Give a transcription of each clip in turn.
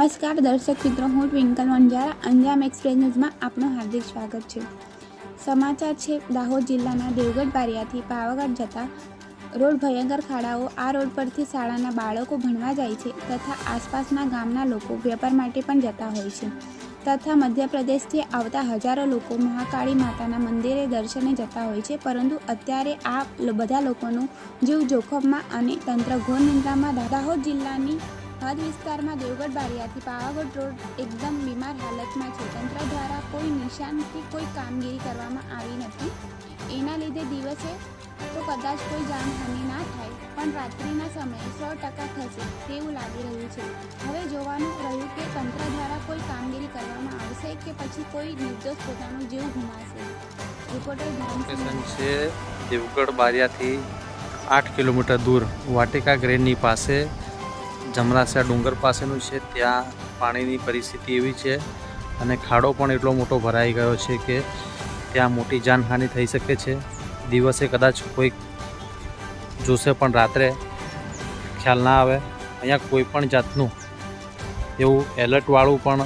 નમસ્કાર, દર્શક મિત્રો, હું ટ્વિંકલ વંજારા અંજામ એક્સપ્રેસ ન્યૂઝમાં આપનું હાર્દિક સ્વાગત છે. સમાચાર છે, દાહોદ જિલ્લાના દેવગઢ બારિયાથી પાવાગઢ જતા રોડ ભયંકર ખાડાઓ આ રોડ પરથી શાળાના બાળકો ભણવા જાય છે તથા આસપાસના ગામના લોકો વેપાર માટે પણ જતા હોય છે. તથા મધ્યપ્રદેશથી આવતા હજારો લોકો મહાકાળી માતાના મંદિરે દર્શને જતા હોય છે, પરંતુ અત્યારે આ બધા લોકોનું જીવ જોખમમાં અને તંત્ર ઘોર નિંદ્રામાં દાહોદ જિલ્લાની હદ વિસ્તારમાં દેવગઢ બારિયાથી પાવાગઢ રોડ એકદમ બીમાર હાલતમાં છે. તંત્ર દ્વારા કોઈ નિશાનથી કોઈ કામગીરી કરવામાં આવી નથી. એના લીધે દિવસે તો કદાચ કોઈ જાનહાનિ ના થાય, પણ રાત્રિના સમયે સો ટકા થશે તેવું લાગી રહ્યું છે. હવે જોવાનું રહ્યું કે તંત્ર દ્વારા કોઈ કામગીરી કરવામાં આવશે કે પછી કોઈ નિર્દોષ પોતાનો જીવ ગુમાશે રિપોર્ટર છે દેવગઢ બારિયાથી આઠ કિલોમીટર દૂર વાટિકા ગ્રેનની પાસે જમરાસા ડુંગર પાસેનું છે, ત્યાં પાણીની પરિસ્થિતિ એવી છે અને ખાડો પણ એટલો મોટો ભરાઈ ગયો છે કે ત્યાં મોટી જાનહાનિ થઈ શકે છે. દિવસે કદાચ કોઈ જોશે પણ રાત્રે ખ્યાલ ના આવે. અહીંયા કોઈ પણ જાતનું એવું એલર્ટવાળું પણ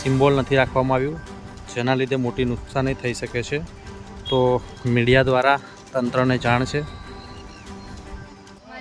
સિમ્બોલ નથી રાખવામાં આવ્યું, જેના લીધે મોટી નુકસાની થઈ શકે છે. તો મીડિયા દ્વારા તંત્રને જાણ છે.